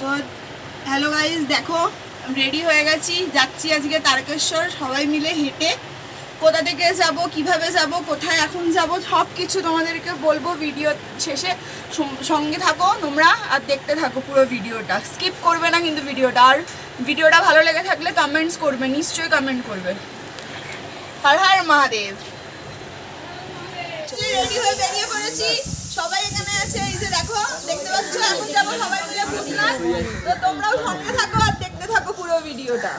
তো hello guys দেখো ready হয়ে গেছি, যাচ্ছি আজকে তারকেশ্বর, সবাই মিলে হেঁটে। কোথা থেকে যাব, কীভাবে যাব, কোথায় এখন যাব সব কিছু তোমাদেরকে বলব ভিডিও শেষে। সঙ্গে থাকো তোমরা, আর দেখতে থাকো পুরো ভিডিওটা স্কিপ করবে না কিন্তু ভিডিওটা আর ভিডিওটা ভালো লেগে থাকলে কমেন্টস করবে, নিশ্চয়ই কমেন্ট করবে। হর হর মহাদেব। রেডি হয়ে বেরিয়ে পড়েছি। সবাই এখানে আছে এই যে দেখো দেখতে পাচ্ছ এখন যাব সবাই মিলে তো তোমরাও সঙ্গে থাকো আর দেখতে থাকো পুরো ভিডিওটা।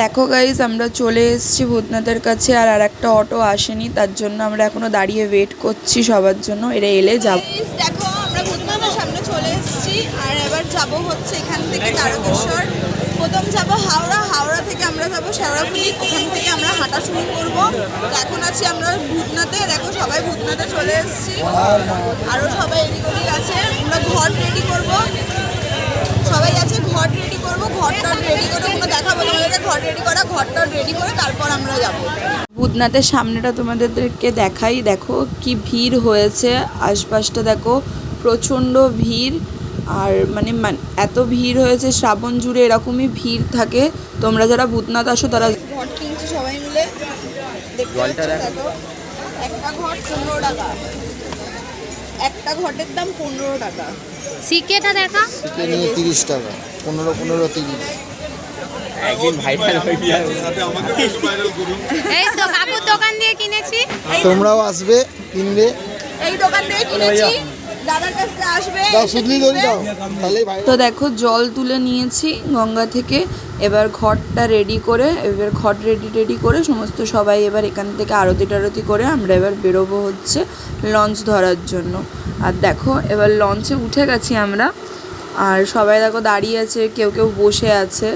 দেখো গাইজ আমরা চলে এসেছি ভূতনাথের কাছে আর আর একটা অটো আসেনি তার জন্য আমরা এখনও দাঁড়িয়ে ওয়েট করছি সবার জন্য এরা এলে যাব। দেখো আমরা ভূতনাথের সামনে চলে এসেছি আর এবার যাব হচ্ছে এখান থেকে তারকেশ্বর। প্রথম যাব হাওড়া হাওড়া থেকে আমরা যাব শেওড়াফুলি ওখান থেকে আমরা হাঁটা শুরু করব। এখন আছি আমরা ভূতনাথে সবাই ভূতনাথে চলে এসেছি। আরও সবাই এদিক ওদিক আছে। আমরা ঘর রেডি করব। সবাই আছে ঘর রেডি করব ঘরটা রেডি করে ওগুলো দেখাবো। তোমাদেরকে ঘর রেডি করা ঘরটা রেডি করে তারপর আমরা যাব। ভূতনাথের সামনেটা তোমাদেরকে দেখাই। দেখো কি ভিড় হয়েছে। আশপাশটা দেখো প্রচণ্ড ভিড়। আর মানে মান- এত ভিড় হয়েছে শ্রাবণ জুড়ে এরকমই ভিড় থাকে। তোমরা যারা ভূতনাথ আসো তারা ঘর কিনছি সবাই মিলে। দেখতে পাচ্ছ দেখো। একটা ঘর পনেরো টাকা। একটা ঘটের দাম পনেরো টাকা। সিকেটা দেখা? চিকেন নিয়ে তিরিশ টাকা। পনেরো পনেরো তিরিশ। একদিন ভাইরাল এই তো কাকুর দোকান দিয়ে কিনেছি। তোমরাও আসবে কিনবে। এই দোকান থেকে কিনেছি। দাদার কাছে আসবে। দাও সুদলি দড়ি দাও। তাহলেই ভাই তো দেখো জল তুলে নিয়েছি গঙ্গা থেকে। এবার ঘরটা রেডি করে, এবার ঘট রেডি রেডি করে সমস্ত সবাই এবার এখান থেকে আরতি টারতি করে আমরা এবার বেরোবো হচ্ছে লঞ্চ ধরার জন্য। আর দেখো, এবার লঞ্চে উঠে গেছি আমরা। আর সবাই দেখো দাঁড়িয়ে আছে, কেউ কেউ বসে আছে।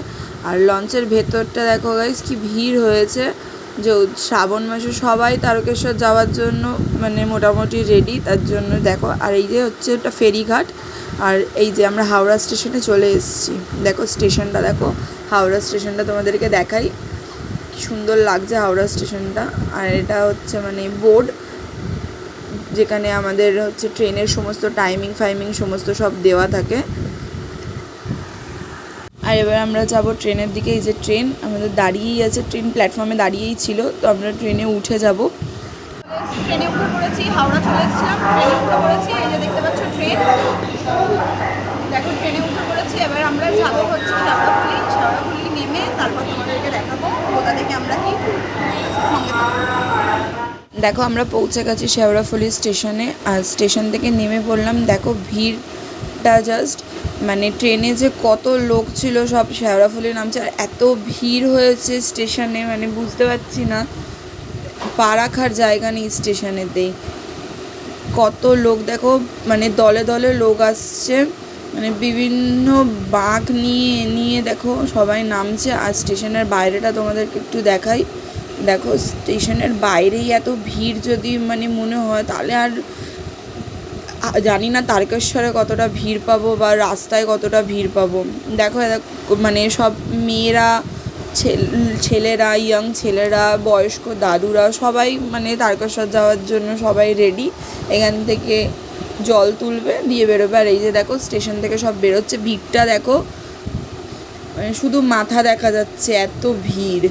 আর লঞ্চের ভেতরটা দেখো গাইস কি ভিড় হয়েছে। যে শ্রাবণ মাসে সবাই তারকেশ্বর যাওয়ার জন্য মানে মোটামুটি রেডি তার জন্য দেখো। আর এই যে হচ্ছে একটা ফেরিঘাট। আর এই যে আমরা হাওড়া স্টেশনে চলে এসেছি। দেখো স্টেশনটা দেখো। হাওড়া স্টেশনটা তোমাদেরকে দেখাই। সুন্দর লাগছে হাওড়া স্টেশনটা। আর এটা হচ্ছে মানে বোর্ড, যেখানে আমাদের হচ্ছে ট্রেনের সমস্ত টাইমিং ফাইমিং সমস্ত সব দেওয়া থাকে। আর এবার আমরা যাব ট্রেনের দিকে। এই যে ট্রেন, আমাদের দাঁড়িয়েই আছে, ট্রেন প্ল্যাটফর্মে দাঁড়িয়েই ছিল, তো আমরা ট্রেনে উঠে যাব। ট্রেনে উঠে পড়েছি, হাওড়া চলে ট্রেনে উঠে পড়েছি, এই যে দেখতে পাচ্ছ ট্রেন। দেখো, ট্রেনে উঠে পড়েছি, এবার আমরা যাব হচ্ছে শেওড়াফুলি শেওড়াফুলি নেমে তারপর তোমাদেরকে দেখাবো কোথা থেকে আমরা কি সঙ্গে থাকব। দেখো, আমরা পৌঁছে গেছি শেওড়াফুলি স্টেশনে, আর স্টেশন থেকে নেমে পড়লাম, দেখো ভিড়টা জাস্ট মানে ট্রেনে যে কত লোক ছিল, সব শেওড়াফুলি নামছে, আর এত ভিড় হয়েছে স্টেশনে মানে বুঝতে পারছি না পা রাখার জায়গা নেই স্টেশনেতেই কত লোক, দেখো মানে দলে দলে লোক আসছে মানে বিভিন্ন বাঁক নিয়ে নিয়ে দেখো সবাই নামছে, আর স্টেশনের বাইরেটা তোমাদেরকে একটু দেখাই। দেখো, স্টেশনের বাইরেই এত ভিড় যদি মানে মনে হয়, তাহলে আর জানি না তারকেশ্বরে কতটা ভিড় পাবো বা রাস্তায় কতটা ভিড় পাবো। দেখো মানে সব মেয়েরা, ছেল- ছেলেরা ইয়াং ছেলেরা, বয়স্ক দাদুরা সবাই মানে তারকেশ্বর যাওয়ার জন্য সবাই রেডি এখান থেকে জল তুলবে, দিয়ে বেরোবে। আর এই যে দেখো, স্টেশন থেকে সব বেরোচ্ছে। ভিড়টা দেখো মানে শুধু মাথা দেখা যাচ্ছে, এত ভিড়।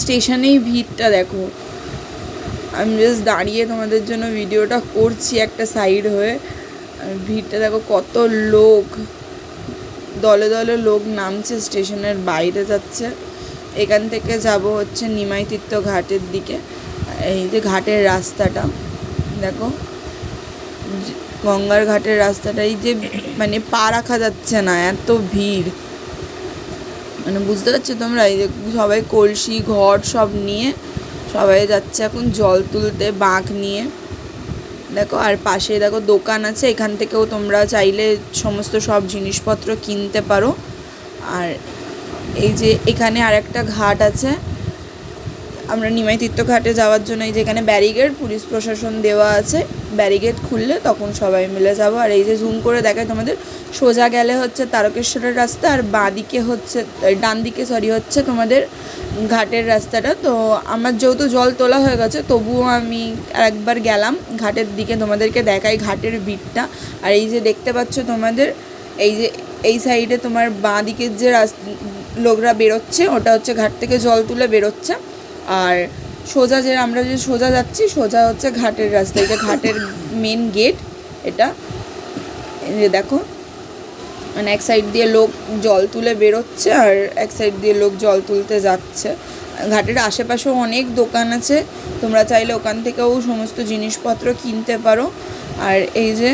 স্টেশনেই ভিড়টা দেখো। আমি জাস্ট দাঁড়িয়ে তোমাদের জন্য ভিডিওটা করছি একটা সাইড হয়ে। ভিড়টা দেখো কত লোক। দলে দলে লোক নামছে, স্টেশনের বাইরে যাচ্ছে। এখান থেকে যাব হচ্ছে নিমাইতীর্থ ঘাটের দিকে। এই যে ঘাটের রাস্তাটা, দেখো। গঙ্গার ঘাটের রাস্তাটাই যে মানে পা রাখা যাচ্ছে না, এত ভিড়। মানে বুঝতে পারছ তোমরা? এই সবাই কলসি ঘট সব নিয়ে সবাই যাচ্ছে এখন জল তুলতে, বাঁক নিয়ে। দেখো, আর পাশে দেখো দোকান আছে, এখান থেকেও তোমরা চাইলে সমস্ত সব জিনিসপত্র কিনতে পারো। আর এই যে এখানে আর একটা ঘাট আছে, আমরা নিমাই তীর্থ ঘাটে যাওয়ার জন্য এই যে এখানে ব্যারিগেড, পুলিশ প্রশাসন দেওয়া আছে। ব্যারিগেড খুললে তখন সবাই মিলে যাব। আর এই যে জুম করে দেখায় তোমাদের, সোজা গেলে হচ্ছে তারকেশ্বরের রাস্তা আর বাঁ দিকে হচ্ছে ডান দিকে সরি হচ্ছে তোমাদের ঘাটের রাস্তাটা। তো আমার যেহেতু জল তোলা হয়ে গেছে, তবুও আমি একবার গেলাম। ঘাটের দিকে তোমাদেরকে দেখাই ঘাটের ভিড়টা। আর এই যে দেখতে পাচ্ছ তোমাদের, এই যে এই সাইডে তোমার বাঁ দিকের যে রাস- লোকরা বেরোচ্ছে, ওটা হচ্ছে ঘাট থেকে জল তুলে বেরোচ্ছে। আর সোজা যে, আমরা যে সোজা যাচ্ছি, সোজা হচ্ছে ঘাটের রাস্তা। এটা ঘাটের মেন গেট এটা। দেখো মানে এক সাইড দিয়ে লোক জল তুলে বেরোচ্ছে, আর এক সাইড দিয়ে লোক জল তুলতে যাচ্ছে। ঘাটের আশেপাশেও অনেক দোকান আছে, তোমরা চাইলে ওখান থেকেও সমস্ত জিনিসপত্র কিনতে পারো। আর এই যে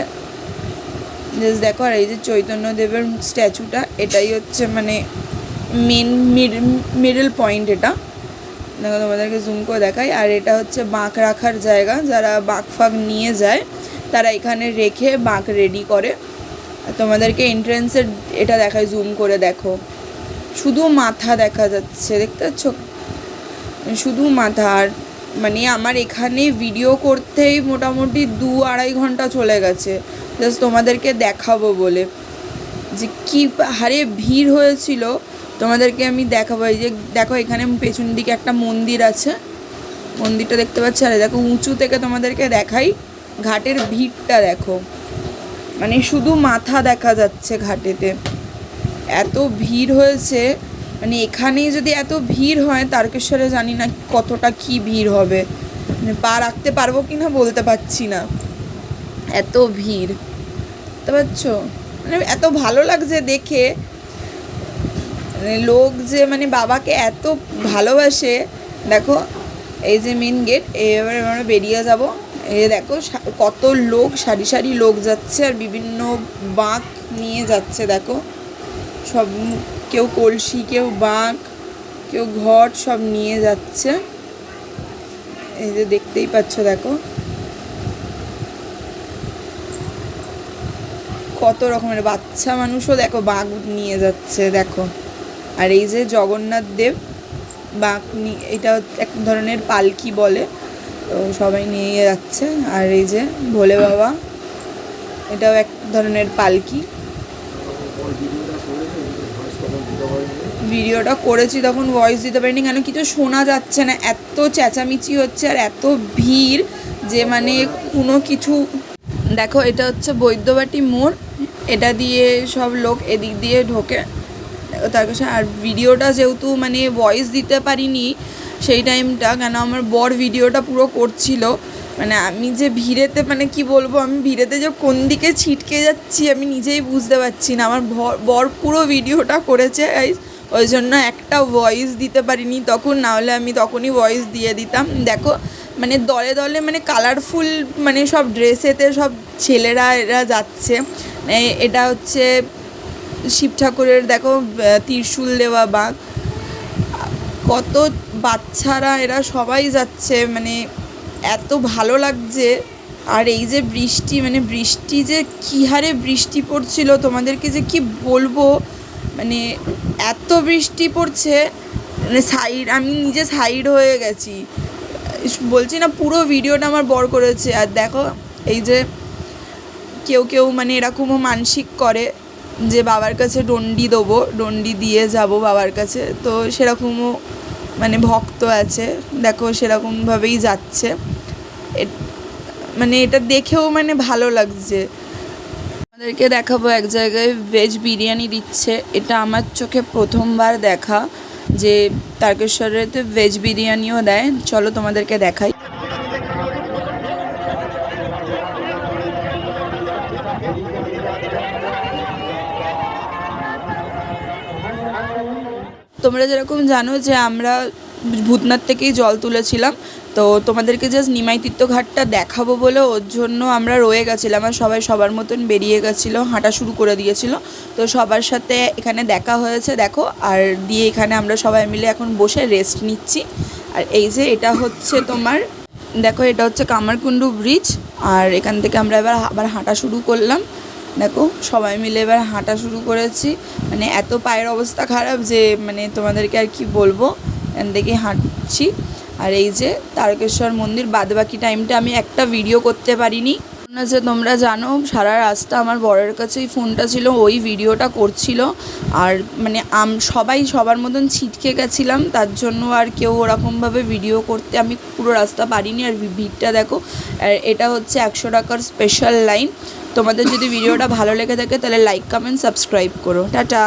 দেখো, আর এই যে চৈতন্যদেবের স্ট্যাচুটা, এটাই হচ্ছে মানে মেন মিডল পয়েন্ট এটা। দেখো, তোমাদেরকে জুম করে দেখাই। আর এটা হচ্ছে বাঁক রাখার জায়গা। যারা বাঁক ফাঁক নিয়ে যায়, তারা এখানে রেখে বাঁক রেডি করে। তোমাদেরকে এন্ট্রেন্সের এটা দেখায় জুম করে দেখো। শুধু মাথা দেখা যাচ্ছে, দেখতে পাচ্ছ? শুধু মাথা। আর মানে আমার এখানে ভিডিও করতেই মোটামুটি দু আড়াই ঘণ্টা চলে গেছে। জাস্ট তোমাদেরকে দেখাবো বলে। যে কী হারে ভিড় হয়েছিল। তোমাদেরকে আমি দেখাবো, এই যে দেখো এখানে পেছন দিকে একটা মন্দির আছে। মন্দিরটা দেখতে পাচ্ছি? আর দেখো উঁচু থেকে তোমাদেরকে দেখাই, ঘাটের ভিড়টা দেখো। মানে শুধু মাথা দেখা যাচ্ছে ঘাটেতে। এত ভিড় হয়েছে মানে এখানেই যদি এত ভিড় হয়, তারকেশ্বরে জানি না কতটা কি ভিড় হবে। মানে পা রাখতে পারব কি না বলতে পারছি না। এত ভিড়। বুঝতে পারছ মানে এত ভালো লাগছে দেখে। লোক যে মানে বাবাকে এত ভালোবাসে, দেখো, এই যে মেন গেট এবারে আমরা বেরিয়ে যাব। এই দেখো কত লোক, সারি সারি লোক যাচ্ছে আর বিভিন্ন বাঁক নিয়ে যাচ্ছে, দেখো। সব কেউ কলসি, কেউ বাঁক, কেউ ঘট সব নিয়ে যাচ্ছে। এই যে দেখতেই পাচ্ছ, দেখো। কত রকমের বাচ্চা মানুষও, দেখো বাঘ নিয়ে যাচ্ছে, দেখো। আর এই যে জগন্নাথ দেব বাঘ নিয়ে এটা এক ধরনের পালকি বলে, তো সবাই নিয়ে যাচ্ছে। আর এই যে ভোলে বাবা, এটাও এক ধরনের পালকি। ভিডিওটা করেছি তখন ভয়েস দিতে পারিনি, কেন কিছু শোনা যাচ্ছে না। এত চেঁচামেচি হচ্ছে আর এত ভিড় যে মানে কোনো কিছু দেখো, এটা হচ্ছে বৈদ্যবাটি মোড়। এটা দিয়ে সব লোক এদিক দিয়ে ঢোকে। তার কাছে আর ভিডিওটা যেহেতু মানে ভয়েস দিতে পারিনি, সেই টাইমটা কেন আমার বর ভিডিওটা পুরো করছিল। মানে আমি যে ভিড়েতে মানে কি বলব, আমি ভিড়েতে যে কোন দিকে ছিটকে যাচ্ছি আমি নিজেই বুঝতে পারছি না। আমার বর পুরো ভিডিওটা করেছে। ওই জন্য একটা ভয়েস দিতে পারিনি তখন, না হলে আমি তখনই ভয়েস দিয়ে দিতাম। দেখো মানে দলে দলে মানে কালারফুল মানে সব ড্রেসেতে সব ছেলেরা এরা যাচ্ছে। এটা হচ্ছে শিব ঠাকুরের, দেখো ত্রিশূল দেওয়া বাঘ কত বাচ্চারা, এরা সবাই যাচ্ছে মানে এত ভালো লাগছে। আর এই যে বৃষ্টি মানে বৃষ্টি যে কী হারে বৃষ্টি পড়ছিল, তোমাদেরকে যে কি বলব? মানে এত বৃষ্টি পড়ছে মানে সাইড আমি নিজে সাইড হয়ে গেছি। বলছি না, পুরো ভিডিওটা আমার বর করেছে। আর দেখো, এই যে কেউ কেউ মানে এরকমও মানসিক করে। যে বাবার কাছে ডন্ডি দেবো ডন্ডি দিয়ে যাব বাবার কাছে। তো সেরকমও মানে ভক্ত আছে, দেখো সেরকমভাবেই যাচ্ছে। মানে এটা দেখেও মানে ভালো লাগছে। আমাদেরকে দেখাবো এক জায়গায় ভেজ বিরিয়ানি দিচ্ছে। এটা আমার চোখে প্রথমবার দেখা যে তারকেশ্বরেতে ভেজ বিরিয়ানিও দেয়। চলো তোমাদেরকে দেখাই। তোমরা যেরকম জানো যে আমরা ভূতনাথ থেকেই জল তুলেছিলাম, তো তোমাদেরকে জাস্ট নিমাই ঘাটটা দেখাবো বলে ওর জন্য আমরা রয়ে গেছিলাম আর সবাই সবার মতন বেরিয়ে গেছিল, হাঁটা শুরু করে দিয়েছিল। তো সবার সাথে এখানে দেখা হয়েছে, দেখো, আর দিয়ে এখানে আমরা সবাই মিলে এখন বসে রেস্ট নিচ্ছি। আর এই যে এটা হচ্ছে তোমার, দেখো এটা হচ্ছে কামারকুণ্ডু ব্রিজ আর এখান থেকে আমরা এবার আবার হাঁটা শুরু করলাম। দেখো, সবাই মিলে এবার হাঁটা শুরু করেছি। মানে এত পায়ের অবস্থা খারাপ যে মানে তোমাদেরকে আর কি বলব? এখান থেকে হাঁটছি। আর এই যে তারকেশ্বর মন্দির বাদ বাকি টাইমটা আমি একটা ভিডিও করতে পারিনি। যে তোমরা জানো, সারা রাস্তা আমার বরের কাছেই ফোনটা ছিল, ওই ভিডিওটা করছিল। আর মানে আম, সবাই সবার মতন ছিটকে গেছিলাম, তার জন্য আর কেউ ওরকমভাবে ভিডিও করতে আমি পুরো রাস্তা পারিনি। আর ভিড়টা দেখো, আর এটা হচ্ছে একশো টাকার স্পেশাল লাইন তোমাদের যদি ভিডিওটা ভালো লেগে থাকে তাহলে লাইক কমেন্ট সাবস্ক্রাইব করো। টাটা।